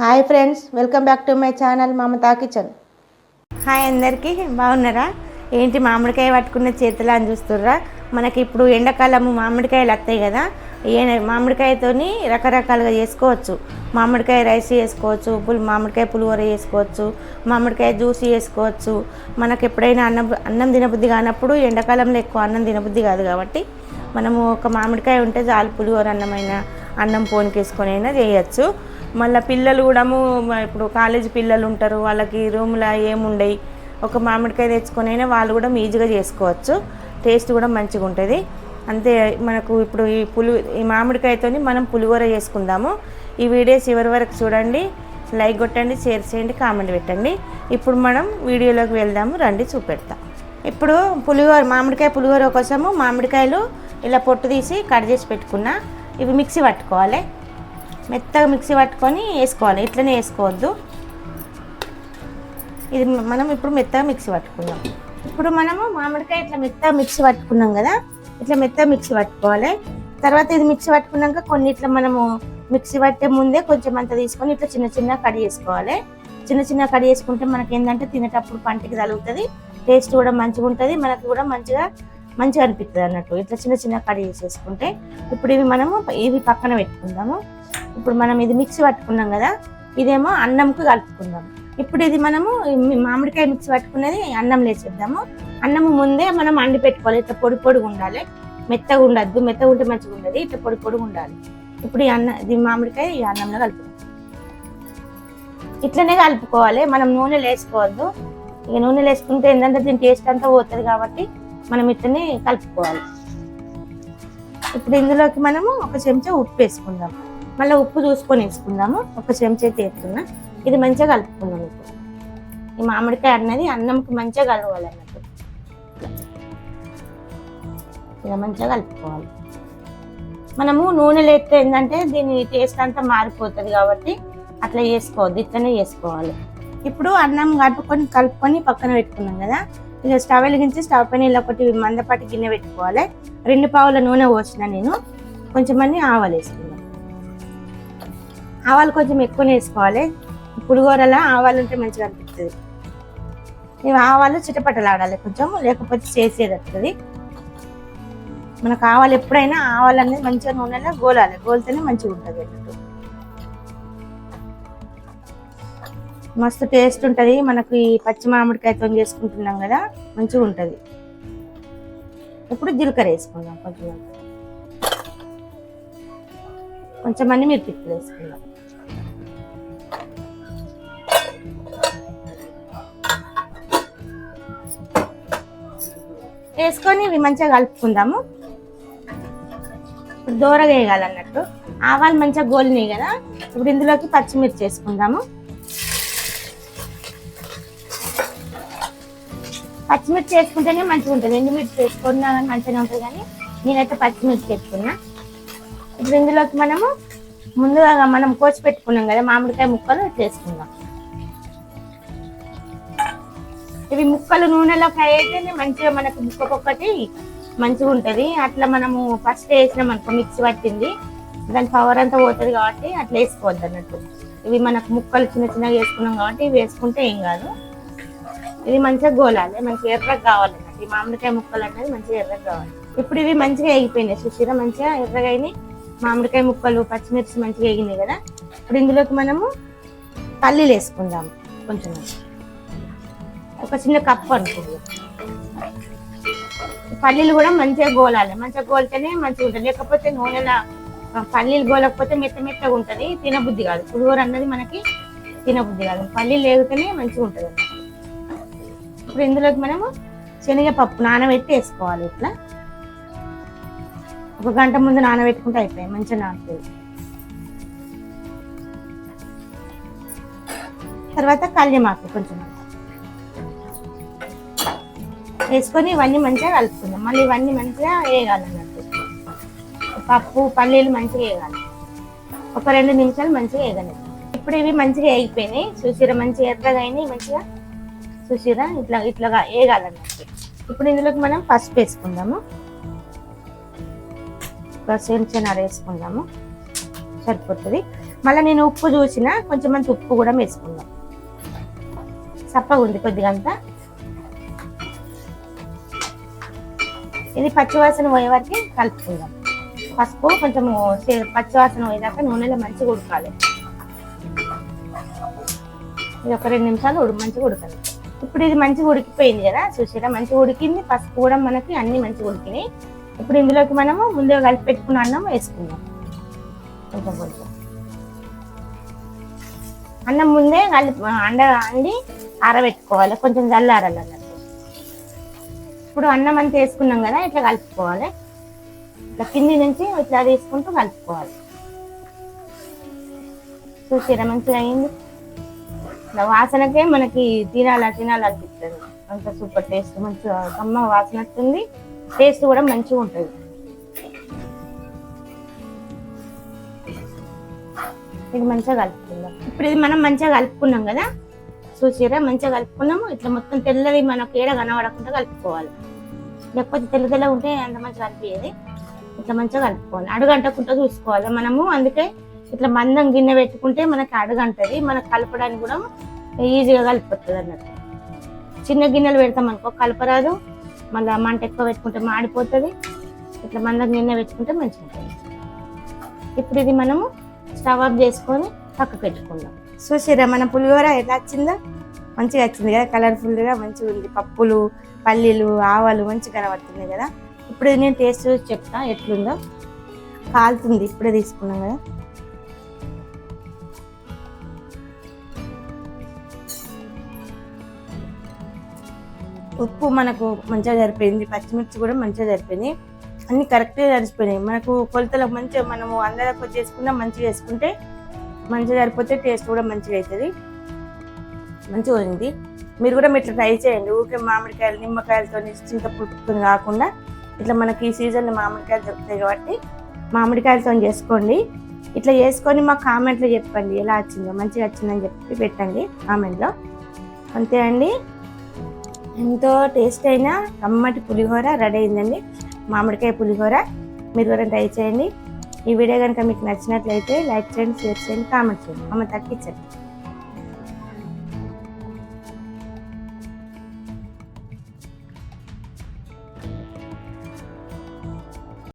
Hi friends welcome back to my channel Mamata kitchen. Hi అందరికీ బాగున్నారా? ఏంటి మామిడికాయ పట్టుకున్న చేతులు అని చూస్తుర్రా? మనకి ఇప్పుడు ఎండాకాలము మామిడికాయలు వస్తాయి కదా ఏ మామిడికాయతోని రకరకాలుగా చేసుకోవచ్చు. మామిడికాయ రైస్ చేసుకోవచ్చు పులి మామిడికాయ పులిహోర చేసుకోవచ్చు మామిడికాయ జ్యూస్ చేసుకోవచ్చు. మనకు ఎప్పుడైనా అన్నం అన్నం తినబుద్ధి కానప్పుడు ఎండాకాలంలో ఎక్కువ అన్నం తినబుద్ధి కాదు కాబట్టి మనము ఒక మామిడికాయ ఉంటే చాలు పులిహోర అన్నమైన అన్నం పోనికేసుకొని అయినా చేయొచ్చు. మళ్ళీ పిల్లలు కూడా ఇప్పుడు కాలేజీ పిల్లలు ఉంటారు వాళ్ళకి రూమ్లో ఏముండయి ఒక మామిడికాయ తెచ్చుకొని అయినా వాళ్ళు కూడా ఈజీగా చేసుకోవచ్చు. టేస్ట్ కూడా మంచిగా ఉంటుంది. అంతే మనకు ఇప్పుడు ఈ పులి ఈ మామిడికాయతోని మనం పులిహోర చేసుకుందాము. ఈ వీడియో చివరి వరకు చూడండి. లైక్ కొట్టండి షేర్ చేయండి కామెంట్ పెట్టండి. ఇప్పుడు మనం వీడియోలోకి వెళ్దాము రండి చూపెడతాం. ఇప్పుడు పులిహోర మామిడికాయ పులిహోర కోసము మామిడికాయలు ఇలా పొట్టు తీసి కట్ చేసి పెట్టుకున్నా. ఇవి మిక్సీ పట్టుకోవాలి. మెత్తగా మిక్సీ పట్టుకొని వేసుకోవాలి. ఇట్లనే వేసుకోవద్దు. ఇది మనం ఇప్పుడు మెత్తగా మిక్సీ పట్టుకుందాం. ఇప్పుడు మనము మామిడికాయ ఇట్లా మెత్తగా మిక్సీ పట్టుకున్నాం కదా ఇట్లా మెత్తగా మిక్సీ పట్టుకోవాలి. తర్వాత ఇది మిక్సీ పట్టుకున్నాక కొన్ని ఇట్లా మనము మిక్సీ పట్టే ముందే కొంచెం అంత తీసుకొని ఇట్లా చిన్న చిన్న కట్ చేసుకోవాలి. చిన్న చిన్న కట్ చేసుకుంటే మనకి ఏంటంటే తినేటప్పుడు పంటికి తగులుతుంది టేస్ట్ కూడా మంచిగా ఉంటుంది మనకు కూడా మంచిగా మంచిగా అనిపిస్తుంది అన్నట్టు. ఇట్లా చిన్న చిన్న కట్ చేసేసుకుంటే ఇప్పుడు ఇవి మనము ఇవి పక్కన పెట్టుకుందాము. ఇప్పుడు మనం ఇది మిక్సీ పట్టుకున్నాం కదా ఇదేమో అన్నంకు కలుపుకుందాం ఇప్పుడు ఇది మనము మామిడికాయ మిక్సీ పట్టుకున్నది అన్నం వేసేద్దాము అన్నము ముందే మనం అండి పెట్టుకోవాలి. ఇట్లా పొడి పొడిగా ఉండాలి. మెత్తగా ఉండద్దు. మెత్తగా ఉంటే మంచిగా ఉండదు. ఇట్లా పొడి పొడిగా ఉండాలి. ఇప్పుడు ఈ అన్న ఇది మామిడికాయ ఈ అన్నంలో కలుపుకుందాం. ఇట్లనే కలుపుకోవాలి. మనం నూనె వేసుకోవద్దు ఇక నూనె వేసుకుంటే ఏంటంటే దీని టేస్ట్ అంతా పోతుంది కాబట్టి మనం ఇట్లనే కలుపుకోవాలి. ఇప్పుడు ఇందులోకి మనము ఒక చెంచా ఉప్పు వేసుకుందాం మళ్ళీ ఉప్పు చూసుకొని వేసుకుందాము. ఒక చెంచా అయితే వేస్తున్నా ఇది మంచిగా కలుపుకుందాం ఇప్పుడు. ఈ మామిడికాయ అన్నది అన్నంకి మంచిగా కలవాలి అన్నట్టు. ఇలా మంచిగా కలుపుకోవాలి. మనము నూనె లేస్తే ఏంటంటే దీని టేస్ట్ అంతా మారిపోతుంది కాబట్టి అట్లా చేసుకోవద్దు ఇట్లనే చేసుకోవాలి ఇప్పుడు అన్నం కలుపుకొని కలుపుకొని పక్కన పెట్టుకున్నాం కదా ఇక స్టవ్ వెలిగించి స్టవ్ పైన ఇలా ఒకటి మందపాటి గిన్నె పెట్టుకోవాలి. రెండు పావుల నూనె పోసిన నేను. కొంచెం అన్ని ఆవాలు వేసుకున్నాను ఆవాలు కొంచెం ఎక్కువనే వేసుకోవాలి. పులిగూరలో ఆవాలు ఉంటే మంచిగా అనిపిస్తుంది. ఇవి ఆవాలు చిటపటలాడాలి కొంచెం లేకపోతే చేసేది వస్తుంది మనకు ఆవాలు ఎప్పుడైనా ఆవాలు అనేది మంచిగా నూనెలో గోలాలి. గోలితేనే మంచిగా ఉంటుంది అన్నట్టు. మస్తు టేస్ట్ ఉంటుంది. మనకు ఈ పచ్చి మామిడికాయతో చేసుకుంటున్నాం కదా మంచిగా ఉంటుంది. ఇప్పుడు జీలకర్ర వేసుకుందాం కొంచెం కొంచెం అన్ని మిరపిక్కలు వేసుకుందాం. వేసుకొని ఇవి మంచిగా కలుపుకుందాము. ఇప్పుడు దూరగా వేయాలన్నట్టు. ఆవాలు మంచిగా గోలినాయి కదా ఇప్పుడు ఇందులోకి పచ్చిమిర్చి వేసుకుందాము. పచ్చిమిర్చి వేసుకుంటేనే మంచిగా ఉంటుంది. ఎండుమిర్చి వేసుకున్నా కానీ మంచిగా ఉంటుంది కానీ నేనైతే పచ్చిమిర్చి వేసుకున్నా. ఇప్పుడు ఇందులోకి మనము ముందుగా మనం కోసి పెట్టుకున్నాం కదా మామిడికాయ ముక్కలు ఇట్లా వేసుకుందాం. ఇవి ముక్కలు నూనెలో ఫ్రై అయితేనే మంచిగా మనకు ముక్కకొక్కటి మంచిగా ఉంటుంది. అట్లా మనము ఫస్ట్ వేసినాం అనుకో మిక్సీ పట్టింది. దాని పవర్ అంతా పోతుంది కాబట్టి అట్లా వేసుకోవద్దు అన్నట్టు ఇవి మనకు ముక్కలు చిన్న చిన్నగా వేసుకున్నాం కాబట్టి ఇవి వేసుకుంటే ఏం కాదు. ఇది మంచిగా గోలాలి. మంచిగా ఎర్రగా కావాలి. ఈ మామిడికాయ ముక్కలు అనేది మంచిగా ఎర్రగా కావాలి. ఇప్పుడు ఇవి మంచిగా ఎగిపోయినాయి సుశీర మంచిగా ఎర్రగా అయినాయి. మామిడికాయ ముక్కలు పచ్చిమిర్చి మంచిగా ఎగినాయి కదా. ఇప్పుడు ఇందులోకి మనము పల్లీలు వేసుకుందాం. కొంచెం. ఒక చిన్న కప్పు అనుకుంది. పల్లీలు కూడా మంచిగా గోలాలి. మంచిగా గోలితేనే మంచిగా ఉంటుంది. లేకపోతే నూనెలో పల్లీలు గోలకపోతే మెత్త మెత్తగా ఉంటుంది. తినబుద్ధి కాదు. పులిహోర అన్నది మనకి తినబుద్ధి కాదు. పల్లీలు వేగితేనే మంచిగా ఉంటుంది. అన్నమాట. ఇప్పుడు ఇందులోకి మనము శనగపప్పు నానబెట్టి వేసుకోవాలి ఇట్లా. ఒక గంట ముందు నానబెట్టుకుంటే అయిపోయాయి మంచిగా నానుతుంది తర్వాత కళ్యమాకు కొంచెం వేసుకొని ఇవన్నీ మంచిగా కలుపుకుందాం. మళ్ళీ ఇవన్నీ మంచిగా వేయగలన్నట్టు పప్పు పల్లీలు మంచిగా వేయగాలి ఒక రెండు నిమిషాలు మంచిగా వేయగలరు ఇప్పుడు ఇవి మంచిగా వేగిపోయినాయి. సుశీర మంచిగా ఎర్రగా అయినాయి మంచిగా సుశీర ఇట్లా ఇట్లాగా వేయగాలన్నట్టు ఇప్పుడు ఇందులోకి మనం పసుపు వేసుకుందాము. ఒక వేసుకుందాము. సరిపోతుంది. మళ్ళీ నేను ఉప్పు చూసిన కొంచెం మంచి ఉప్పు కూడా వేసుకుందాం. చప్పగా ఉంది కొద్దిగా అంతా. ఇది పచ్చివాసన పోయే వరకు కలుపుకుందాం. పసుపు కొంచెం పచ్చివాసన పోయేదాకా నూనెలో మంచిగా ఉడకాలి. ఇది ఒక రెండు నిమిషాలు ఉడు మంచిగా ఉడకాలి. ఇప్పుడు ఇది మంచిగా ఉడికిపోయింది కదా చూసారా? మంచిగా ఉడికింది. పసుపు కూడా మనకి అన్ని మంచిగా ఉడికినాయి. ఇప్పుడు ఇందులోకి మనము ముందుగా కలిపి పెట్టుకున్న అన్నం వేసుకుందాం. కొంచెం కొంచెం. అన్నం ముందే కలిపి అండ అండి ఆరబెట్టుకోవాలి. కొంచెం చల్లారాలి అన్నట్టు. ఇప్పుడు అన్నం అంతా వేసుకున్నాం కదా ఇట్లా కలుపుకోవాలి. ఇట్లా కింది నుంచి ఇట్లా తీసుకుంటూ కలుపుకోవాలి. చూసారా? మంచిగా అయింది. ఇట్లా వాసనకే మనకి తినాలా తినాలనిపిస్తుంది అంత సూపర్ టేస్ట్ మంచిగా కమ్మ వాసన వస్తుంది. టేస్ట్ కూడా మంచిగా ఉంటుంది. ఇది మంచిగా కలుపుకుందాం. ఇప్పుడు ఇది మనం మంచిగా కలుపుకున్నాం కదా? చూసిరా మంచిగా కలుపుకున్నాము. ఇట్లా మొత్తం తెల్లది మనకు ఏడ కనబడకుండా కలుపుకోవాలి. లేకపోతే తెల్ల తెల్ల ఉంటే అంత మంచిగా అనిపించేది ఇట్లా మంచిగా కలుపుకోవాలి. అడుగంటకుండా చూసుకోవాలి మనము. అందుకే ఇట్లా మందం గిన్నె పెట్టుకుంటే మనకి అడుగంటది మనకు కలపడానికి కూడా ఈజీగా కలిపోతుంది అన్నట్టు. చిన్న గిన్నెలు పెడతాం అనుకో కలపరాదు మళ్ళీ మంట ఎక్కువ పెట్టుకుంటే మాడిపోతుంది. ఇట్లా మందం గిన్నె పెట్టుకుంటే మంచిగా ఉంటుంది ఇప్పుడు ఇది మనము స్టవ్ ఆఫ్ చేసుకొని పక్కకు పెట్టుకుందాం. చూసిరా మన పులిహోర ఎలా వచ్చిందో? మంచిగా వచ్చింది కదా కలర్ఫుల్గా మంచిగా ఉంది. పప్పులు పల్లీలు ఆవాలు మంచిగా కనబడుతుంది కదా. ఇప్పుడు నేను టేస్ట్ చూసి చెప్తా ఎట్లుందో. కాలుతుంది ఇప్పుడే తీసుకున్నాం కదా. ఉప్పు మనకు మంచిగా సరిపోయింది పచ్చిమిర్చి కూడా మంచిగా సరిపోయింది. అన్ని కరెక్ట్గా సరిపోయినాయి. మనకు కొలతలు మంచిగా మనము అందరికి చేసుకున్నా మంచిగా వేసుకుంటే మంచిగా సరిపోతే టేస్ట్ కూడా మంచిగా అవుతుంది మంచిగా ఉంది. మీరు కూడా మీరు ట్రై చేయండి. ఊరికే మామిడికాయలు నిమ్మకాయలతో చింత కాకుండా ఇట్లా మనకి ఈ సీజన్లో మామిడికాయలు దొరుకుతాయి కాబట్టి మామిడికాయలతో చేసుకోండి. ఇట్లా చేసుకొని మా కామెంట్లో చెప్పండి. ఎలా వచ్చిందో మంచిగా వచ్చిందని చెప్పి పెట్టండి కామెంట్లో అంతే అండి. ఎంతో టేస్ట్ అయిన కమ్మటి పులిహోర రెడీ అయిందండి. మామిడికాయ పులిహోర మీరు కూడా ట్రై చేయండి. ఈ వీడియో కనుక మీకు నచ్చినట్లయితే లైక్ చేయండి షేర్ చేయండి కామెంట్ చేయండి. మమ్మల్ని తగ్గించండి.